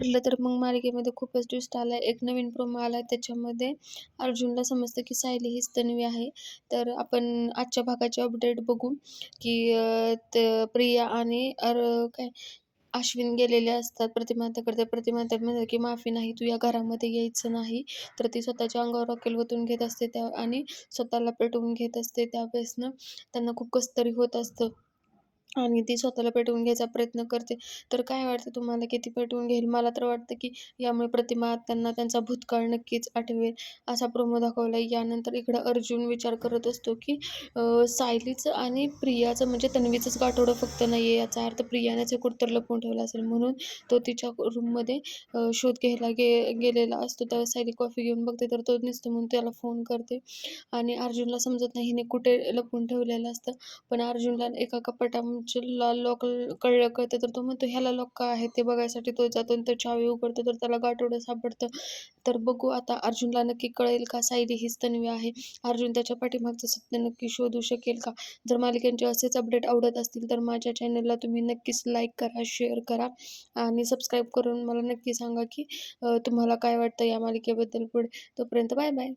म्हटलं तर मग मालिकेमध्ये खूपच ट्विस्ट आला आहे एक नवीन प्रोमो आला आहे त्याच्यामध्ये. अर्जुनला समजतं की सायली हीच तन्वी आहे. तर आपण आजच्या भागाचे अपडेट बघू की त प्रिया आणि अर काय अश्विन गेलेले असतात प्रतिमाताकडे प्रतिमाता म्हणतात की माफी नाही तू या घरामध्ये यायचं नाही. तर ती स्वतःच्या अंगावर रॉकेल ओतून घेत असते त्या आणि स्वतःला पेटवून घेत असते त्यावेळेसनं. त्यांना खूप कसतरी होत असतं. आणि ती स्वतःला पेटवून घ्यायचा प्रयत्न करते. तर काय वाटतं तुम्हाला? किती पेटवून घेईल? मला तर वाटतं की यामुळे प्रतिमा त्यांना त्यांचा भूतकाळ नक्कीच आठवेल असा प्रोमो दाखवला यानंतर इकडं अर्जुन विचार करत असतो की सायलीचं आणि प्रियाचं म्हणजे तन्वीचंच गाठोडं फक्त नाही आहे याचा अर्थ प्रियानेच हे कुठतर लपवून ठेवलं असेल म्हणून तो तिच्या रूममध्ये शोध घ्यायला गे गेलेला असतो. तर सायली कॉफी घेऊन बघते तर तो नसतो म्हणून त्याला फोन करते. आणि अर्जुनला समजत नाही हिने कुठे लपवून ठेवलेलं असतं. पण अर्जुनला एका कपाटाला लॉक कळलं कळतं तर तो म्हणतो ह्याला लॉक का आहे ते बघायसाठी तो जातो आणि त्याच्या चावी उघडतो तर त्याला गाठोडं सापडतं. तर बघू आता अर्जुनला नक्की कळेल का सायली हीच तन्वी आहे? अर्जुन त्याच्या पाठीमागचं सत्य नक्की शोधू शकेल का? जर मालिकांचे असेच अपडेट आवडत असतील तर माझ्या चॅनलला तुम्ही नक्कीच लाईक करा शेअर करा आणि सबस्क्राईब करून मला नक्की सांगा की तुम्हाला काय वाटतं या मालिकेबद्दल पुढे. तोपर्यंत बाय बाय